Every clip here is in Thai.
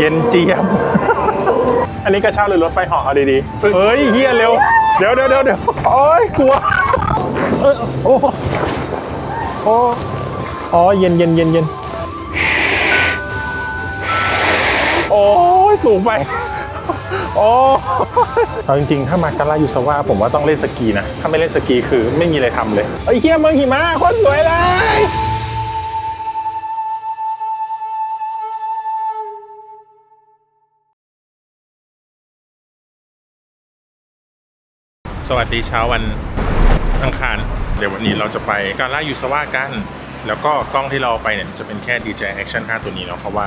เย็นเจี๊ยบ อันนี้กระเช้าหรือรถไฟเหาะเอาดีๆ เฮ้ยเฮียเร็ว เดี๋ยวเดี๋ยวเดี๋ยวเดี๋ยวโอ้ยกลัวเออโอ้โอ้อ๋อเย็นเย็นเย็นเย็นโอ้ยสูงไป โอ้เอาจริงๆ ถ้ามากาลายูสวาผมว่าต้องเล่นสกีนะ ถ้าไม่เล่นสกีคือไม่มีอะไรทำเลยไอ้ยเฮียเมืองหิมะโคตรสวยเลย สวัสดีเช้าวันอังคาร เดี๋ยววันนี้เราจะไปกาล่ายูสวากัน แล้วก็กล้องที่เราไปเนี่ยจะเป็นแค่ DJI Action 5 ตัวนี้เนาะเพราะว่า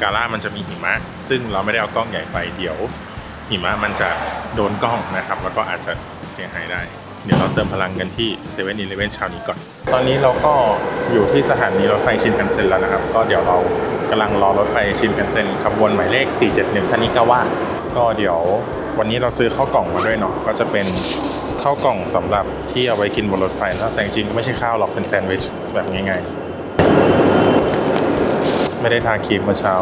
กาล่ามันจะมีหิมะ ซึ่งเราไม่ได้เอากล้องใหญ่ไปเดี๋ยวหิมะมันจะโดนกล้องนะครับ แล้วก็อาจจะเสียหายได้ เดี๋ยวเราเติมพลังกันที่7 e เ e ่ e อเช้านี้ก่อน ตอนนี้เราก็อยู่ที่สถานีรถไฟชินคันเซ็นแล้วนะครับ ก็เดี๋ยวเรากำลังรอรถไฟชินคันเซ็นขบวนหมายเลข 471ทานิกาวะก็เดี๋ยว วันนี้เราซื้อข้าวกล่องมาด้วยเนาะก็จะเป็นข้าวกล่องสำหรับที่เอาไว้กินบนรถไฟนะแต่จริงๆก็ไม่ใช่ข้าวหรอกเป็นแซนด์วิชแบบง่ายๆไม่ได้ทาครีมเมื่อเช้า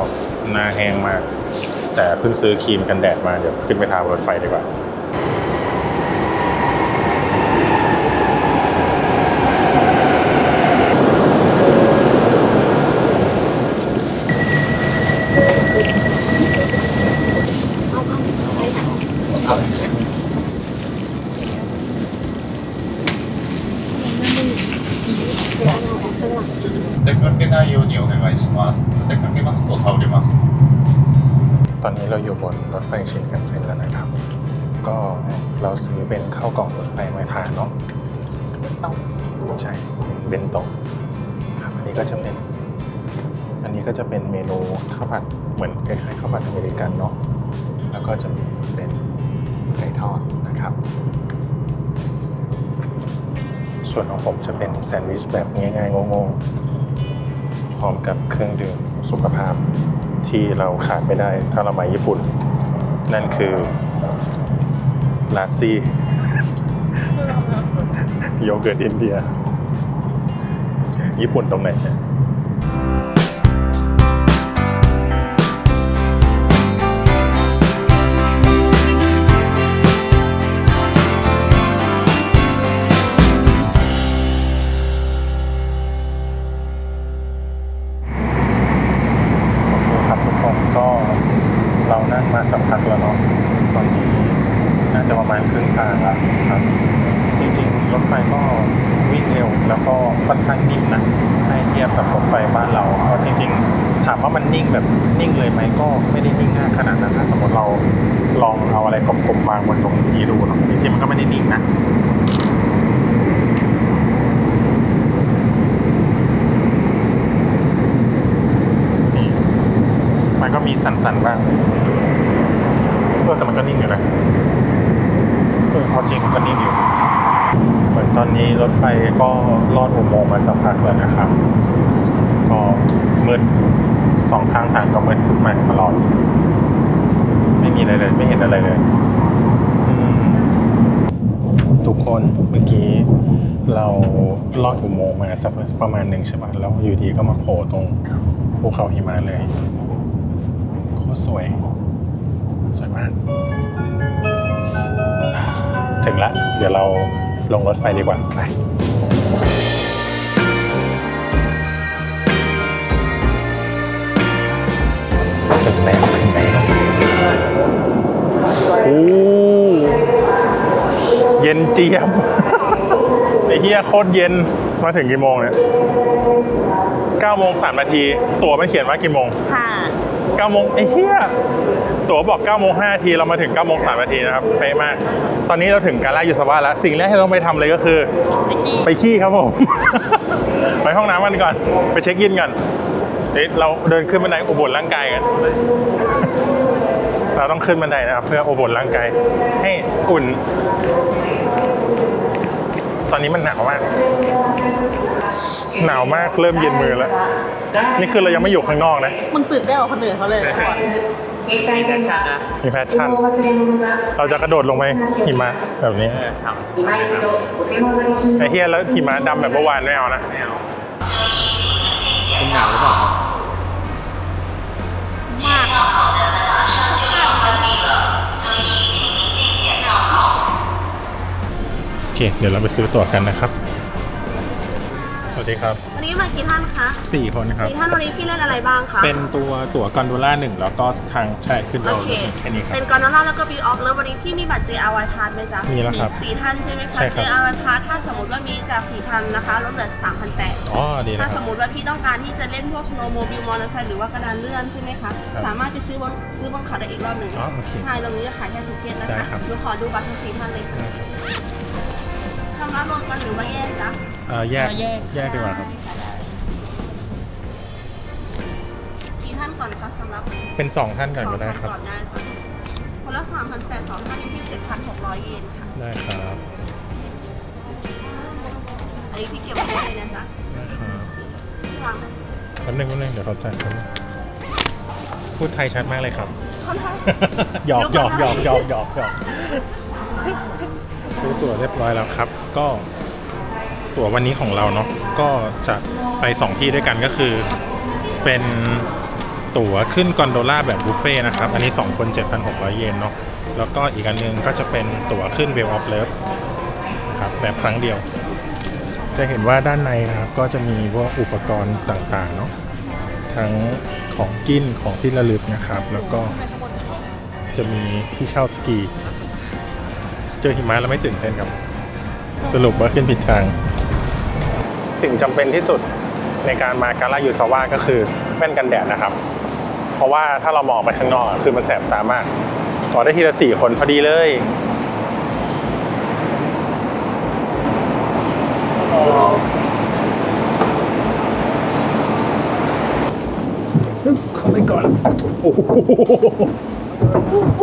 หน้าแห้งมาก แต่เพิ่งซื้อครีมกันแดดมาเดี๋ยวขึ้นไปทาบนรถไฟดีกว่า ว่าจะกลับไปว่าตัวเขาด้มั้ตอนนี้เราอยู่บนรถไฟชินกันเซ็นแล้วนะครับ ก็เราซื้อเป็นข้าวกล่องรถไฟมาทานเนาะใช่เบนโตะครับอันนี้ก็จะเป็น อันนี้ก็จะเป็นเมนูข้าวผัดเหมือนคล้ายๆข้าวผัดอเมริกันเนาะแล้วก็จะมีเป็นไก่ทอดนะครับ ส่วนของผมจะเป็นแซนด์วิชแบบง่ายๆงง พร้อมกับเครื่องดื่มสุขภาพที่เราขาดไม่ได้ถ้าเรามาญี่ปุ่น นั่นคือลาซี่โยเกิร์ตอินเดีย ญี่ปุ่นตรงไหนเนี่ย ก็ไม่ได้นิ่งง่ายขนาดนั้นถ้าสมมติเราลองเอาอะไรกลมๆวางบนตรงนี้ดูเนาะจริงๆมันก็ไม่ได้นิ่งนะนี่มันก็มีสั่นๆบ้างเออแต่มันก็นิ่งอยู่นะเออเอาจริงมันก็นิ่งอยู่เหมือนตอนนี้รถไฟก็ลอดอุโมงค์มาสักพักแล้วนะครับ ก็มืดสองข้างทางก็มืดมาตลอด ไม่มีอะไรเลย ไม่เห็นอะไรเลยทุกคนเมื่อกี้เราลอดอุโมงค์มาสักประมาณหนึ่งใช่ไหมแล้วอยู่ดีก็มาโผล่ตรงภูเขาหิมะเลยโคตรสวย สวยมาก ถึงละ เดี๋ยวเราลงรถไฟดีกว่าไป ถึงแล้วถึงแล้วโอ้เย็นเจี๊ยบไอ้เฮียโคตรเย็นมาถึงกี่โมงเนี่ย9โมง3นาที ตั๋วมันเขียนว่ากี่โมงค่ะ9โมงไอ้เหี้ยตั๋วบอก9โมง5นาที เรามาถึง9โมง3นาทีนะครับเป๊ะมาก ตอนนี้เราถึงกาลายูสวาแล้ว สิ่งแรกที่เราต้องไปทำเลยก็คือไปกี้ไปขี้ครับผม ไปห้องน้ำกันก่อน ไปเช็คอินกัน เดี๋ยวเราเดินขึ้นบันไดอุบลร่างกายกัน เราต้องขึ้นบันไดนะครับ เพื่ออุบลร่างกายให้อุ่น ตอนนี้มันหนาวมาก หนาวมากเริ่มเย็นมือแล้ว นี่คือเรายังไม่อยู่ข้างนอกนะ มึงตื่นได้นกว่าคนอื่นเขาเลยก่อนมีแพชชั่น เราจะกระโดดลงไปหิมะแบบนี้ไอ้เฮียแล้วหิมะดำแบบเมื่อวานไม่เอานะ คุณหนาวหรือเปล่ามากาโอเค เดี๋ยวเราไปซื้อตั๋วกันนะครับ วัสดีครับ วันนี้มากี่ท่านคะสี่คนครับ สี่ท่านวันนี้พี่เล่นอะไรบ้างคะ เป็นตัวตั๋วกอนโดล่าหนึ่งแล้วก็ทางใช่ขึ้นโอเราเค แค่นี้ครับ เป็นกอนโดล่าแล้วก็บีออฟแล้ววันนี้พี่มีบัตร JRY Pass ไหมจ๊ะมีแล้วครับสี่ท่านใช่ไหมใช่คะครับ JRY Pass ถ้าสมมติว่ามีจาก4,000นะคะลดเหลือ3,800อ๋อดีนะถ้าคสรับมมติว่าพี่ต้องการที่จะเล่นพวก snowmobile มอเตอร์ไซค์หรือว่ากระดานเลื่อนใช่ไหมคะ ครับสามารถไปซื้อบนซื้อบนเขาได้อีกรอบหนึ่งอ๋อโอเคใช่ตรงนี้จะขายแค่ทิเก็ตนะได้คะครับ หนูขอดูบัตรทั้งสี่ท่านเลยค่ะชำระรวมกันหรือว่าแยกจ๊ะ เอ่อแยก แยก แยกดีกว่าครับ กี่ท่านก่อนคะสำหรับเป็นสองท่านก่อนก็ได้ครับก่อนได้ค่ะคนละสามพันแปดสองท่านอยู่ที่เจ็ดพันหกร้อยเยนค่ะ ได้ครับอันนี้พี่เก็บไว้ได้เลยนะจ๊ะได้ครับวางไว้แป๊บนึงแป๊บนึงเดี๋ยวเขาจ่ายครับพูดไทยชัดมากเลยครับ ค่อนข้าง หยอกหยอกหยอกหยอกหยอกหยอกซื้อตั๋วเรียบร้อยแล้วครับ ก็ ตั๋ววันนี้ของเราเนาะก็จะไปสองที่ด้วยกันก็คือเป็นตั๋วขึ้นกอนโดล่าแบบบุฟเฟ่นะครับ อันนี้ 2 คน 7,600 เยนเนาะแล้วก็อีกอันนึงก็จะเป็นตั๋วขึ้นเวลออฟเลิฟครับแบบครั้งเดียว จะเห็นว่าด้านในนะครับก็จะมีพวกอุปกรณ์ต่างๆเนาะทั้งของกินของที่ระลึกนะครับ แล้วก็จะมีที่เช่าสกี เจอหิมะแล้วไม่ตื่นเต้นครับ สรุปว่าขึ้นผิดทาง สิ่งจำเป็นที่สุดในการมาการ่ายูซาวาก็คือแว่นกันแดดนะครับ เพราะว่าถ้าเรามองไปข้างนอกอะคือมันแสบตามากขอได้ทีละสี่คนพอดีเลยเข้าไปก่อนโอ้โห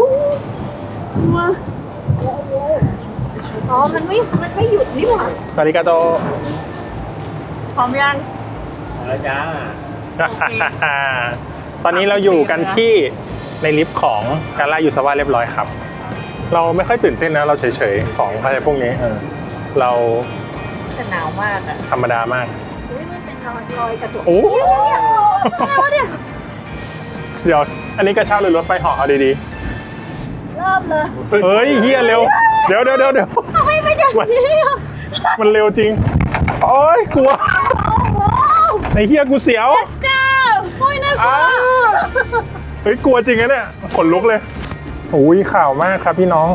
อ๋อ มันไม่ มันไม่หยุดนี่หว่าสวัสดีกาโต พร้อมยัง แล้วจ้าตอนนี้เราอยู่กันที่ในลิฟต์ของการล่ายูซาวาเรียบร้อยครับ เราไม่ค่อยตื่นเต้นนะ เราเฉยๆของอะไรพวกนี้เออเราแต่หนาวมากอะธรรมดามาก อุ้ยมันเป็นรอยรอยกระจกโอ้อะไรวะเนี่ยเดี๋ยว อันนี้กระเช้าหรือรถไฟเหาะเอาดีเริ่มเลยๆ เฮ้ยเฮียเร็ว เดี๋ยวเดี๋ยวเดี๋ยวเดี๋ยว ทำไมไม่อย่างนี้อะมันเร็วจริง โอ้ยกลัวโอ้โห ในเฮียกูเสียวเจ้าโอ้ยน่ากลัอ้าวเฮ้ยกลัวจริงนะเนี่ยขนลุกเลยโอ้ยข่าวมากครับพี่น้อง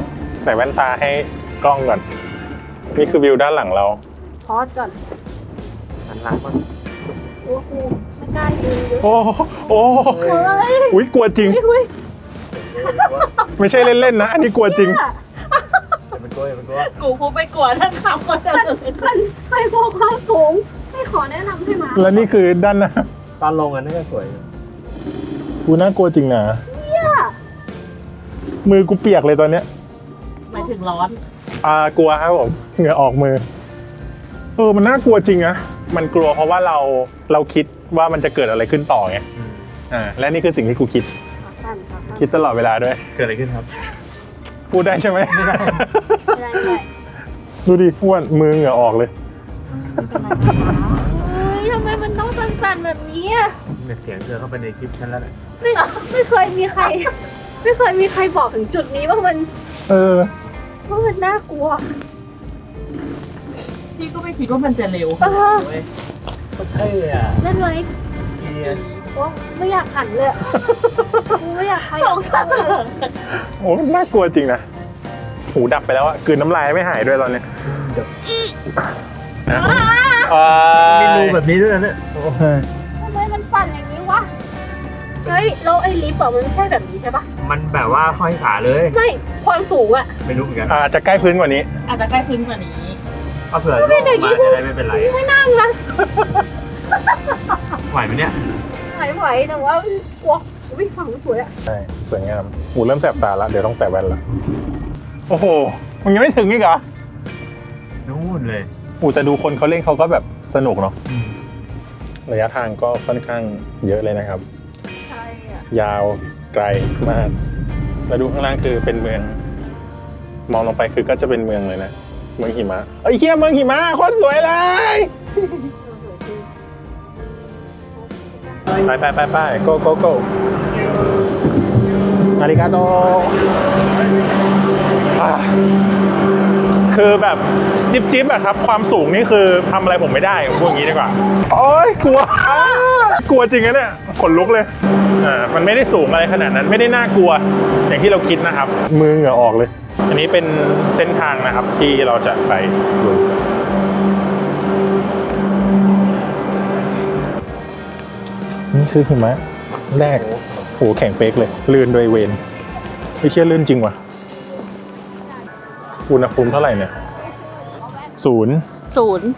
ใส่แว่นตาให้กล้องก่อน นี่คือวิวด้านหลังเรา พอสก่อนหันหลังมาโอ้โหไม่กล้ายืนเยอะโอ้โอ้เฮ้ยอุ้ยกลัวจริงเฮ้ยไม่ใช่เล่นๆนะ อันนี้กลัวจริง เป็นกล้วยเป็นกล้วยกูกูไปกลัวท่านขับมาแต่ท่านไปพวกความสูงไม่ ขอแนะนำให้มาแล้วนี่คือด้านหน้าตอนลงอันนี้ก็สวยกูน่ากลัวจริงนะเนี่ยมือกูเปียกเลยตอนเนี้ยหมายถึงร้อน อ่ากลัวครับผมเหงื่อออกมือเออมันน่ากลัวจริงนะมันกลัวเพราะว่าเราเราคิดว่ามันจะเกิดอะไรขึ้นต่อไงอ่าและนี่คือสิ่งที่กูคิดสั้นค่ะสั้นคิดตลอดเวลาด้วย เกิดอะไรขึ้นครับ พูดได้ใช่ไหมไม่ได้ ไม่ได้ดูดิอ้วนมือเหงื่อออกเลย เฮ้ยทำไมมันต้องสั่นๆแบบนี้อะเนี่ยเสียงเธอเข้าไปในคลิปฉันแล้วเนี่ยไม่ไม่เคยมีใคร ไม่เคยมีใครบอกถึงจุดนี้ว่ามันเออ ว่ามันน่ากลัว พี่ก็ไม่คิดว่ามันจะเร็วเออเว้ยก็เท่อะเล่นเลยเกียร์โอ้ไม่อยากหันเลยอะกูไม่อยากใครสงสารเลยโอ้มันน่ากลัวจริงนะ หูดับไปแล้วอะกลืนน้ำลายไม่หายด้วยตอนเนี้ย นะมีรูแบบนี้ด้วยนะเนี่ยทำไมมันสั่นอย่างนี้วะ เฮ้ยแล้วไอ้ลิฟต์อะมันไม่ใช่แบบนี้ใช่ปะมันแบบว่าห้อยขาเลย ไม่ ความสูงอะไม่รู้เหมือนกันอาจจะใกล้พื้นกว่านี้อาจจะใกล้พื้นกว่านี้ เอาเผื่อลงมาจะได้ไม่เป็นไรไม่นั่งนะไหวไหมเนี่ยไหวไหวแต่ว่ากลัววิ่งฝั่งสวยอะใช่สวยงามหูเริ่มแสบตาแล้วเดี๋ยวต้องใส่แว่นละโอ้โหมันยังไม่ถึงอีกเหรอนู่นเลย หูแต่ดูคนเขาเล่นเขาก็แบบสนุกเนาะระยะทางก็ค่อนข้างเยอะเลยนะครับ ใช่อะยาวไกลมาก แล้วดูข้างล่างคือเป็นเมือง มองลงไปคือก็จะเป็นเมืองเลยนะ เมืองหิมะเอ้ยเฮียเมืองหิมะโคตรสวยเลย ไปไปไปไป go go go อาริกาโตอ่าเคคือแบบจิ๊บจิ๊บอะครับ ความสูงนี่คือทำอะไรผมไม่ได้ผมพูดอย่างนี้ดีกว่าโอ้ยกลัว กลัวจริงนะเนี่ยขนลุกเลยอ่ามันไม่ได้สูงอะไรขนาดนั้นไม่ได้น่ากลัว อย่างที่เราคิดนะครับ มือเหงื่อออกเลย อันนี้เป็นเส้นทางนะครับที่เราจะไปดูนี่คือหิมะแรกโหแข็งเป๊กเลย ลื่นโดยเวนไม่เชื่อลื่นจริงว่ะ อุณหภูมิเท่าไหร่เนี่ยศูนย์ศูนย์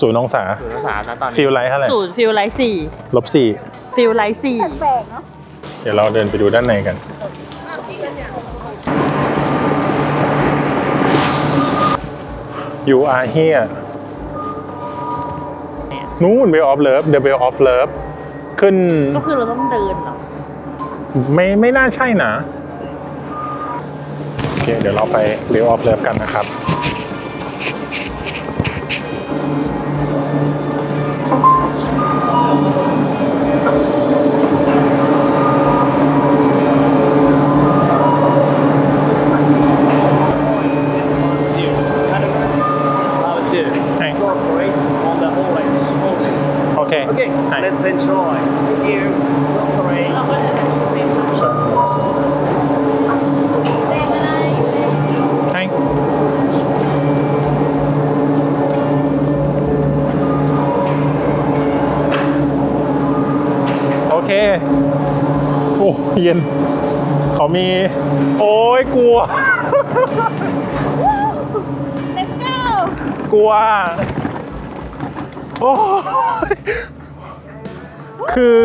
ศูนย์องศาศูนย์องศานะตอนนี้ฟิลไลท์เท่าไหร่ศูนย์ฟิลไลท์สี่ลบสี่ฟิลไลท์สี่แปลกๆเนาะเดี๋ยวเราเดินไปดูด้านในกัน You are here นู่น Way of Love The Way of Love ขึ้น ก็คือเราต้องเดินเหรอ ไม่ไม่น่าใช่นะโอ เคเดี๋ยวเราไป Way of Love กันนะครับ โอ้ยคือ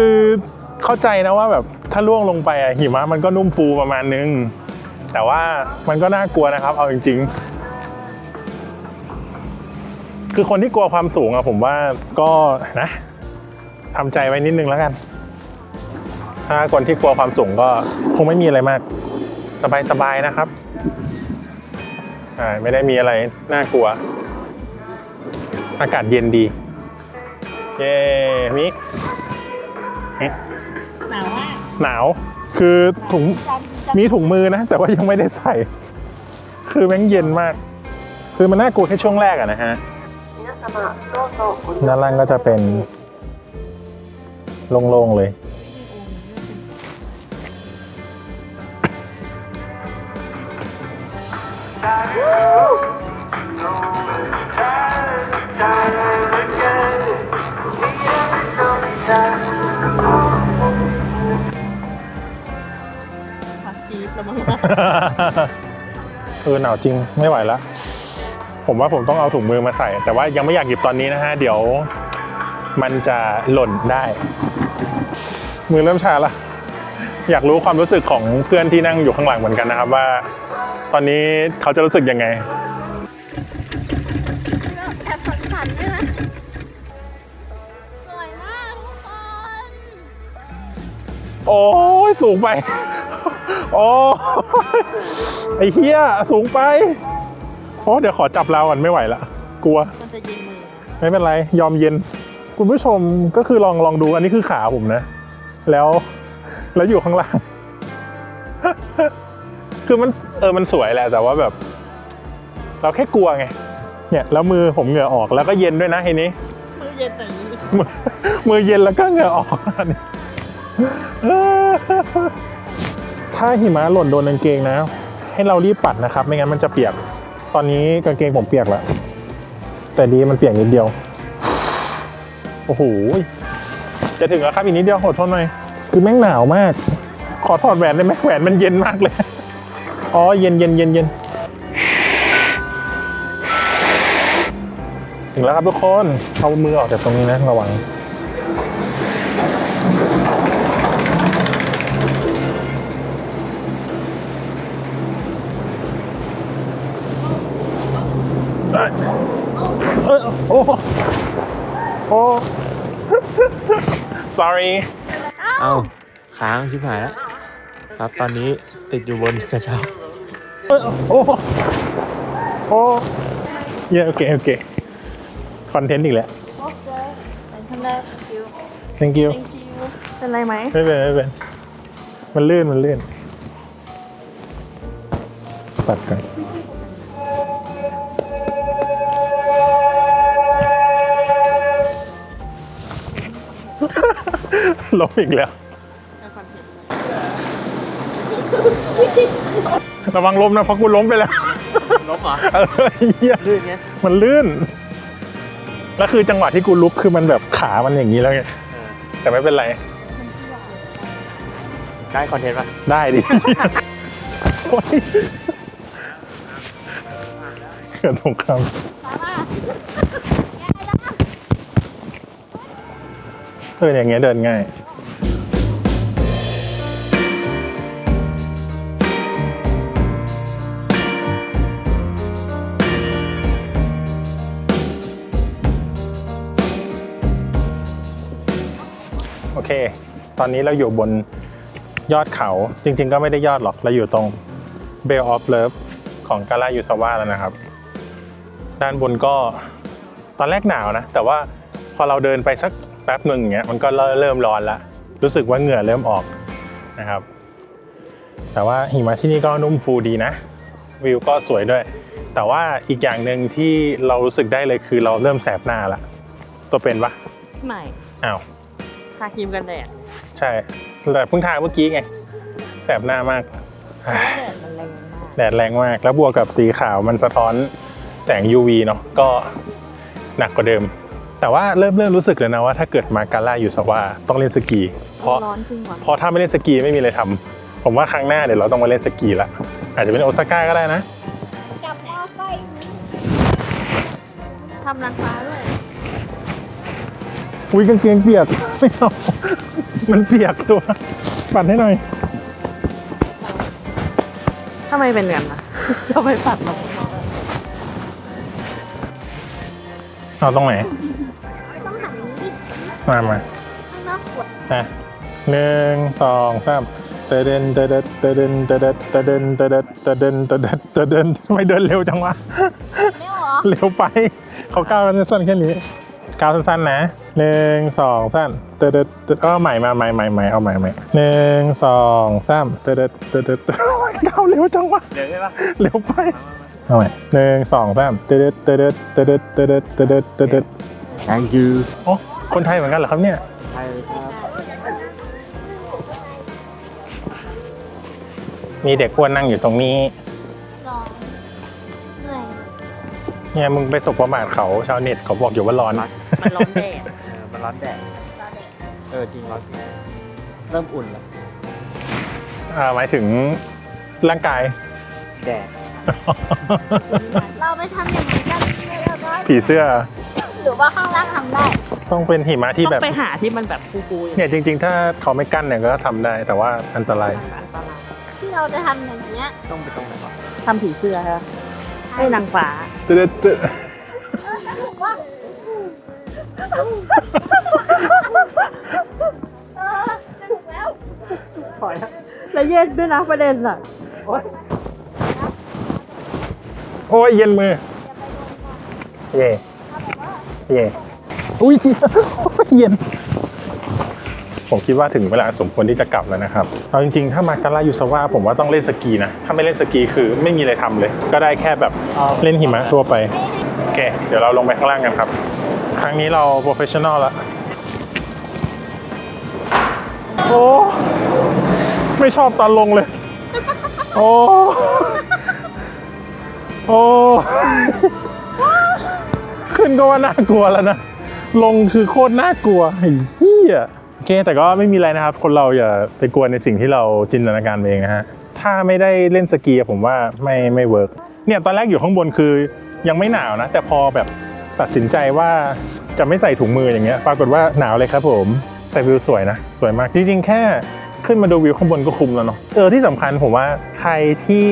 เข้าใจนะว่าแบบถ้าล่วงลงไปอะหิมะมันก็นุ่มฟูประมาณนึง แต่ว่ามันก็น่ากลัวนะครับ เอาจริง ๆ คือคนที่กลัวความสูงอะผมว่าก็นะทำใจไว้นิดนึงแล้วกัน ถ้าคนที่กลัวความสูงก็คงไม่มีอะไรมาก สบายๆนะครับใช่ไม่ได้มีอะไรน่ากลัว อากาศเย็นดี เย้มิกเอ๊ะหนาวมากหนาว คือถุงมีถุงมือนะ แต่ว่ายังไม่ได้ใส่ คือแม่งเย็นมาก คือมันน่ากลัวแค่ช่วงแรกอะนะฮะด้านล่างก็จะเป็นโล่งๆเลยพั เออหนาวจริงไม่ไหวแล้ว ผมว่าผมต้องเอาถุงมือมาใส่ แต่ว่ายังไม่อยากหยิบตอนนี้นะฮะ เดี๋ยวมันจะหล่นได้ มือเริ่มชาละอยากรู้ความรู้สึกของเพื่อนที่นั่งอยู่ข้างหลังเหมือนกันนะครับว่า ตอนนี้เขาจะรู้สึกยังไงแอบสั่นๆด้วยนะสวยมากทุกคน โอ้ยสูงไป โอ้ยไอ้เฮียสูงไป โอ้เดี๋ยวขอจับเราก่อนไม่ไหวละ กลัว มันจะเย็นมือไม่เป็นไร ยอมเย็น คุณผู้ชมก็คือลองลองดูอันนี้คือขาผมนะ แล้ว แล้วอยู่ข้างล่าง คือมันเออมันสวยแหละแต่ว่าแบบ เราแค่กลัวไง เนี่ย แล้วมือผมเหงื่อออกแล้วก็เย็นด้วยนะทีนี้ มือเย็นแต่นี้ มือมือเย็นแล้วก็เหงื่อออกอันนี้ ถ้าหิมะหล่นโดนกางเกงนะ ให้เรารีบปัดนะครับ ไม่งั้นมันจะเปียก ตอนนี้กางเกงผมเปียกแล้วแต่ดีมันเปียกนิดเดียว โอ้โห จะถึงแล้วครับอีกนิดเดียวอดทนหน่อย คือแม่งหนาวมาก ขอถอดแหวนได้ไหมแหวนมันเย็นมากเลย อ๋อ เย็นเย็นเย็นเย็นถึงแล้วครับทุกคน เอามือออกจากตรงนี้นะระวัง เอ้ยเอ้ยโอ้โอ้ sorry เอ้าค้างชิบหายแล้วครับตอนนี้ติดอยู่บนกระเช้าเอ้ยโอ้โอ้เย่โอเคโอเคคอนเทนต์อีกแล้วโอเคเป็นคนแรกคิว thank you เป็นไรไหมไม่เป็นไม่เป็นมันลื่นมันลื่นปัดกัน ล้มอีกแล้วในคอนเทนต์ระวังล้มนะเพราะกูล้มไปแล้วล้มเหรอเออเหี้ยลื่นไงมันลื่น แล้วคือจังหวะที่กูลุกคือมันแบบขามันอย่างนี้แล้วไงเออแต่ไม่เป็นไร ได้คอนเทนต์ป่ะ ได้ดิโอ๊ยเกิดสงคราม มามา เอออย่างเงี้ยเดินง่ายโอเค ตอนนี้เราอยู่บนยอดเขา จริงๆ ก็ไม่ได้ยอดหรอก เราอยู่ตรง b e l of Love ของกาลายูซาวาแล้วนะครับ ด้านบนก็ตอนแรกหนาวนะ แต่ว่าพอเราเดินไปสัก ป๊บหนึ่งอย่างเงี้ยมันก็เริ่มร้อนละรู้สึกว่าเหงื่อเริ่มออกนะครับ แต่ว่าหิมะที่นี่ก็นุ่มฟูดีนะวิวก็สวยด้วย แต่ว่าอีกอย่างหนึ่งที่เรารู้สึกได้เลยคือเราเริ่มแสบหน้าละตัวเป็นปะไม่อ้าวทาครีมกันแดดใช่แต่เพิ่งทาเมื่อกี้ไงแสบหน้ามากแดดมันแรงมากแดดแรงมากแล้วบวกกับสีขาวมันสะท้อนแสง UV เนาะก็หนักกว่าเดิม แต่ว่าเริ่มเริ่มรู้สึกเลยนะว่าถ้าเกิดมากาล่าอยู่สว่าต้องเล่นสกี เพราะร้อนจริงว่ะเพราะถ้าไม่เล่นสกีไม่มีอะไรทำผมว่าครั้งหน้าเดี๋ยวเราต้องมาเล่นสกีละอาจจะเป็นโอซาก้าก็ได้นะจับมอไซค์ทำนางฟ้าด้วยอุ้ยกางเกงเปียกไม่เอามันเปียกตัว ปัดให้หน่อยทำไมเป็นแบบนั้นเราไปปัดมาเอาตรงไหนต้องหันนี้ดิ มามาข้างนอกขวดนะหนึ่งสองสามเตเดนเตเดนเตเดนเตเดนเตเดนเตเดนเตเดนเตเดนเตเดนทำไมเดินเร็วจังวะ ไม่หรอ เร็วไป เขาก้าวกันสั้นๆแค่นี้ก้าวสั้นๆนะหนึ่งสองสามเตเดนเตเออใหม่มาใหม่ใหม่ใหม่เอาใหม่ใหม่หนึ่งสองสามเตเดนเตเดนเตเดนก้าวเร็วจังวะเดี๋ยวใช่ปะเร็วไปเอาใหม่หนึ่งสองสามเตเดนเตเดนเตเดนเตเดนเตเดนเตเดน thank you โอ้ คนไทยเหมือนกันเหรอครับเนี่ยใช่ครับมีเด็กอ้วนนั่งอยู่ตรงนี้ลองเหนื่อยเนี่ยมึงไปสบประมาทเขาชาวเน็ตเขาบอกอยู่ว่าร้อน มันร้อนแดดเออมันร้อนแดดตาเด็กเออจริงร้อนแดดเริ่มอุ่นแล้วอ่าหมายถึงร่างกาย แดดเราไปทำอย่างนี้กันเลยแล้วก็ผีเสื้อ หรือว่าข้างล่างทำได้ ต้องเป็นหิมะที่ต้อแบบงไปหาที่มันแบบฟูๆอย่างเนี่ยจริง ๆ ถ้าเขาไม่กั้นเนี่ยก็ทำได้แต่ว่าอันตรายมันอันตรายที่เราจะทำอย่างเนี้ยต้องไปตรงไหนวะทำผีเสื้อฮะให้นางฟ้าตึ๊ดตึ๊ดว่าเออถูกแล้วถอยแล้วเย็นด้วยนะประเด็นอะโอ้ยเย็นมือเย่ เย่อุ้ยเย็น ผมคิดว่าถึงเวลาสมควรที่จะกลับแล้วนะครับ เอาจริงๆ ถ้ามาการายูสวาผมว่าต้องเล่นสกีนะ ถ้าไม่เล่นสกีคือไม่มีอะไรทำเลย ก็ได้แค่แบบเล่นหิมะทั่วไป โอเค เดี๋ยวเราลงไปข้างล่างกันครับ ครั้งนี้เราโปรเฟชชั่นอลแล้วโอ้ไม่ชอบตอนลงเลย โอ้ โอ้ ขึ้นก็ว่าน่ากลัวแล้วนะ ลงคือโคตรน่ากลัวไอ้เหี้ยโอเค แต่ก็ไม่มีอะไรนะครับ คนเราอย่าไปกลัวในสิ่งที่เราจินตนาการเองนะฮะ ถ้าไม่ได้เล่นสกีผมว่าไม่ไม่เวิร์กเนี่ยตอนแรกอยู่ข้างบนคือยังไม่หนาวนะ แต่พอแบบตัดสินใจว่าจะไม่ใส่ถุงมืออย่างเงี้ย ปรากฏว่าหนาวเลยครับผม แต่วิวสวยนะ สวยมาก จริงๆ แค่ขึ้นมาดูวิวข้างบนก็คุ้มแล้วเนาะ เออที่สำคัญผมว่าใครที่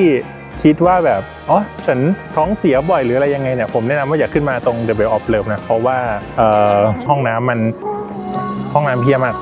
คิดว่าแบบอ๋อฉันท้องเสียบ่อยหรืออะไรยังไงเนี่ยผมแนะนำว่าอย่าขึ้นมาตรง The Bay of Love นะเพราะว่าเอ่อห้องน้ำมันห้องน้ำเพี้ยมาก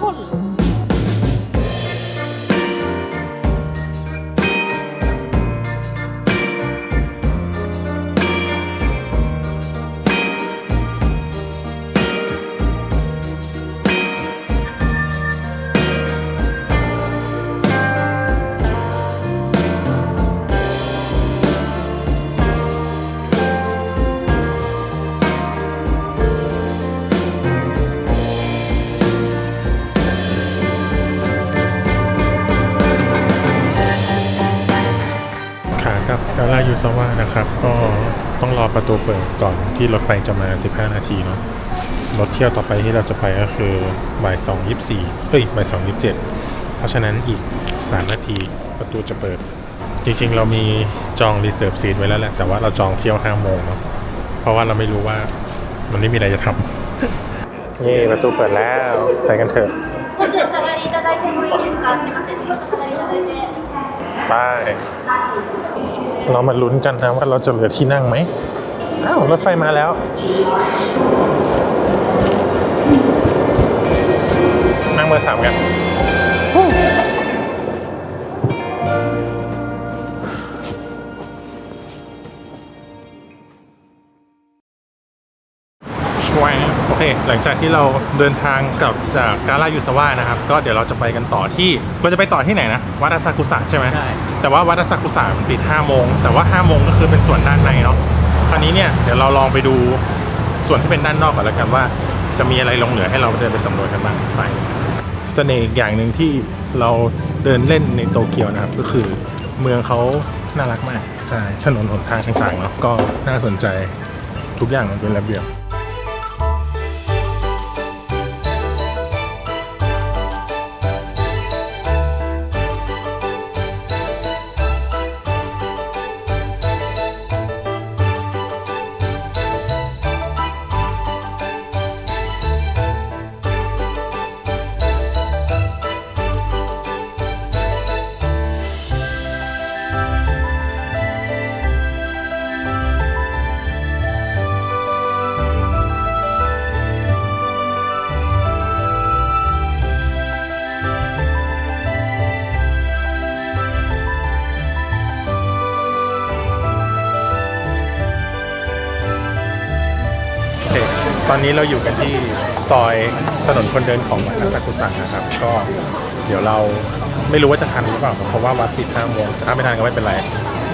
ที่รถไฟจะมา 15 นาทีเนาะรถเที่ยวต่อไปที่เราจะไปก็คือบ่าย2 24เอ้ยบ่าย2 27 เพราะฉะนั้นอีก 3 นาทีประตูจะเปิด จริงๆ เรามีจองรีเซิร์ฟซีทไว้แล้วแหละ แต่ว่าเราจองเที่ยว 5 โมงเนาะเพราะว่าเราไม่รู้ว่ามันไม่มีอะไรจะทำนี่ประตูเปิดแล้วไปกันเถอะไปเรามาลุ้นกันนะว่าเราจะเหลือที่นั่งไหม อ้าวรถไฟมาแล้ว นั่งเบอร์สามกันช่วยโอเค หลังจากที่เราเดินทางกลับจากกาลายูสวานะครับ ก็เดี๋ยวเราจะไปกันต่อที่ เราจะไปต่อที่ไหนนะ วัดอาซากุสะใช่ไหมใช่ แต่ว่าวัดอาซากุสะมันปิด5โมง แต่ว่า5โมงก็คือเป็นส่วนด้านในเนาะ คราวนี้เนี่ยเดี๋ยวเราลองไปดูส่วนที่เป็นด้านนอกก่อนแล้วกันว่า จะมีอะไรลงเหลือให้เราเดินไปสำรวจกันบ้างไปเสน่ห์อีกอย่างหนึ่งที่เราเดินเล่นในโตเกียวนะครับ ก็คือเมืองเขาน่ารักมากใช่ถนนหนทางต่างๆเนาะก็น่าสนใจทุกอย่างมันเป็นระเบียบ ตอนนี้เราอยู่กันที่ซอยถนนคนเดินของวัดอาซากุสังนะครับ ก็เดี๋ยวเราไม่รู้ว่าจะทันหรือเปล่าเพราะว่าวัดปิด5โมงแต่ถ้าไม่ทันก็ไม่เป็นไร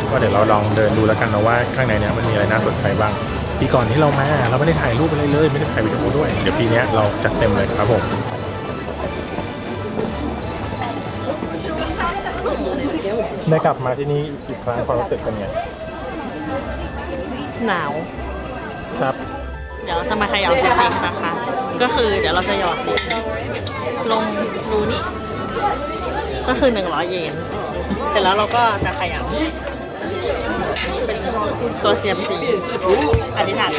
ก็เดี๋ยวเราลองเดินดูแล้วกันนะว่าข้างในเนี้ยมันมีอะไรน่าสนใจบ้างปีก่อนที่เรามาเราไม่ได้ถ่ายรูปอะไรเลยไม่ได้ถ่ายวิดีโอด้วย เดี๋ยวปีเนี้ยเราจัดเต็มเลยครับผมได้กลับมาที่นี่อีกครั้งความรู้สึกเป็นไงหนาวครับ เดี๋ยวจะมาขยับจริงๆนะคะ ก็คือเดี๋ยวเราจะหยอดสิลงรูนี่ ก็คือ 100 เยนเสร็จแล้วเราก็จะขยับเป็นตัวเสียมสีอธิษฐาน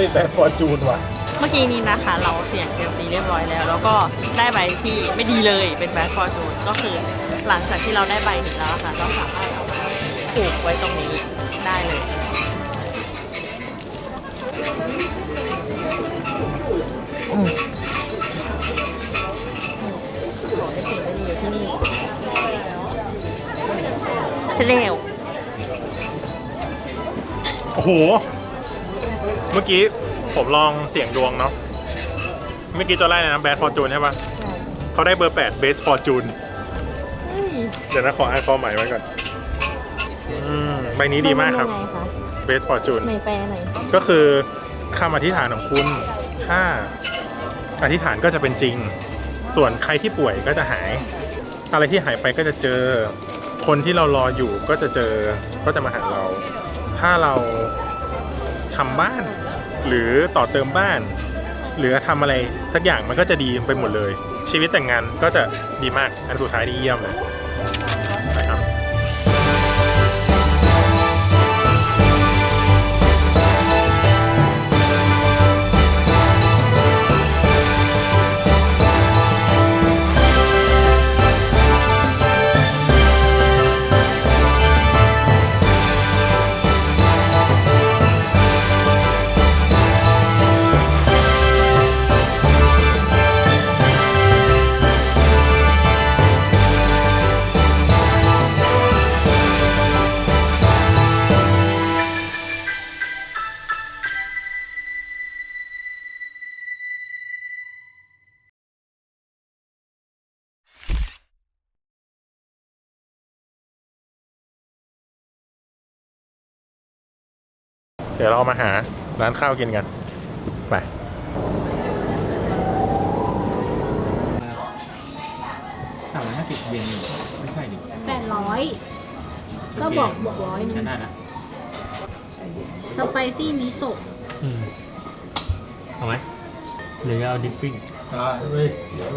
ฮ้ยแต่ฟอร์จูนว่ะ เมื่อกี้นี้นะคะ เราเสี่ยงเซียมซีเรียบร้อยแล้ว แล้วก็ได้ใบที่ไม่ดีเลยเป็นแบงค์ฟอร์จูนก็คือหลังจากที่เราได้ใบนี้แล้วอะค่ะเราสามารถเอามาผูกไว้ตรงนี้ได้เลยอืมขอให้สิ่งดีๆอยู่ที่นี่เฉลียวโอ้โห เมื่อกี้ผมลองเสี่ยงดวงเนาะ เมื่อกี้ตัวแรกเลยนะแบดฟอร์จูนใช่ปะเขาได้เบอร์8เบสฟอร์จูน เฮ้ยเดี๋ยวนะขออ่านข้อใหม่ไว้ก่อนอืมใบนี้ดีมากครับนยังไงคะเบสฟอร์จูนในแปลหน่อยก็คือคำอธิษฐานของคุณ ถ้าอธิษฐานก็จะเป็นจริง ส่วนใครที่ป่วยก็จะหาย อะไรที่หายไปก็จะเจอ คนที่เรารออยู่ก็จะเจอ ก็จะมาหาเรา ถ้าเราทำบ้าน หรือต่อเติมบ้าน หรือทำอะไรสักอย่างมันก็จะดีไปหมดเลย ชีวิตแต่งงานก็จะดีมากอันสุดท้ายนี่เยี่ยมเลย ดี๋ยวเรามาหาร้านข้าวกินกัน ไป สามร้อยห้าสิบเยนอยู่ไม่ใช่ดิแปดร้อยก็บอกบวกร้อยหนึง นั่นนะสไปซี่มิโซะอืมเอาไหมหรือเอาดิปปิ้ง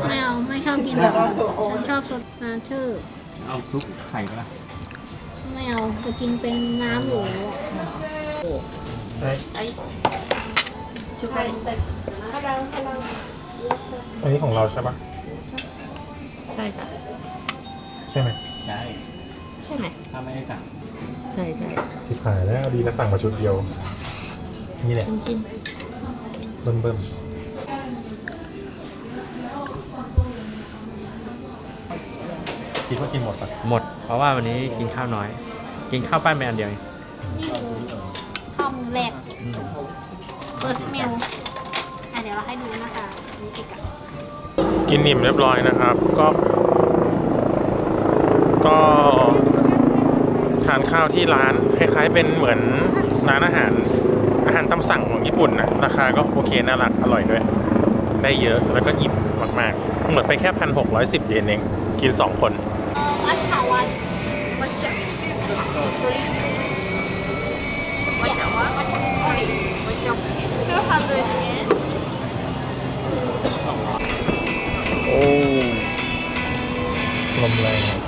ไม่เอา ไม่ชอบกินแบบนั้นฉันชอบซดนาเชอร์เอาซุปไข่ก็ได้ไม่เอา จะกินเป็นน้ำอยู่ แล้วอะอันนี้ของเราใช่ปะใช่ค่ะ ใช่ไหมใช่ใช่ไหมถ้าไม่ได้สั่งใช่ใช่สิบหายแล้วดีนะสั่งมาชุดเดียว นี่แหละกินกินเบิ่มเบิ่มคิดว่ากินหมดปะหมด เพราะว่าวันนี้กินข้าวน้อย กินข้าวปั้นไปอันเดียวเอง first meal อะเดี๋ยวเราให้ดูนะคะนี่เอกอะกินนิ่มเรียบร้อยนะครับ ก็ ก็ทานข้าวที่ร้านคล้ายๆเป็นเหมือนร้านอาหาร อาหารตามสั่งของญี่ปุ่นนะราคาก็โอเคน่ารักอร่อยด้วย ได้เยอะแล้วก็อิ่มมากๆหมดไปแค่พันหกร้อยสิบเยนเอง กินสองคน มัชชาวันมัชชา 200 yen. Oh. Lovely.